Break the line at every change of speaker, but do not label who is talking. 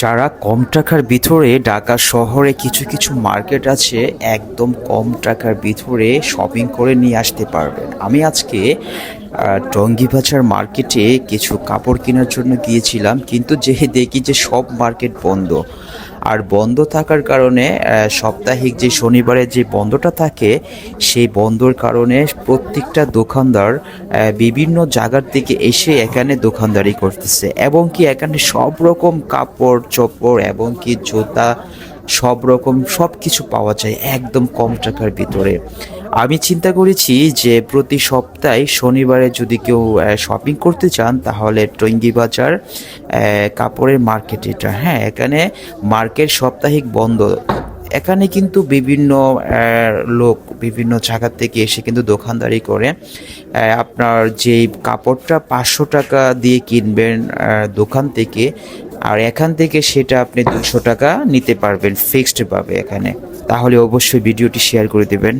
যারা কম টাকার ভিতরে ঢাকা শহরে কিছু কিছু মার্কেট আছে, একদম কম টাকার ভিতরে শপিং করে নিয়ে আসতে পারবেন। আমি আজকে টঙ্গিবাজার মার্কেটে কিছু কাপড় কেনার জন্য গিয়েছিলাম, কিন্তু যে দেখি যে সব মার্কেট বন্ধ। আর বন্ধ থাকার কারণে সাপ্তাহিক যে শনিবারের যে বন্ধটা থাকে, সেই বন্ধর কারণে প্রত্যেকটা দোকানদার বিভিন্ন জায়গার থেকে এসে এখানে দোকানদারি করতেছে। এবং কি এখানে সব রকম কাপড়, চোপড় এবং কি জুতা, সব রকম সব কিছু পাওয়া যায় একদম কম টাকার ভিতরে। আমি চিন্তা করেছি যে প্রতি সপ্তাহে শনিবারে যদি কেউ শপিং করতে চান, তাহলে টঙ্গি বাজার কাপড়ের মার্কেট এটা। হ্যাঁ এখানে মার্কেট সাপ্তাহিক বন্ধ। এখানে কিন্তু বিভিন্ন লোক বিভিন্ন জায়গা থেকে এসে কিন্তু দোকানদারি করে। আপনার যে কাপড়টা পাঁচশো টাকা দিয়ে কিনবেন দোকান থেকে, আর এখান থেকে সেটা আপনি দুশো টাকা নিতে পারবেন ফিক্সড পাবে এখানে। তাহলে অবশ্যই ভিডিওটি শেয়ার করে দেবেন।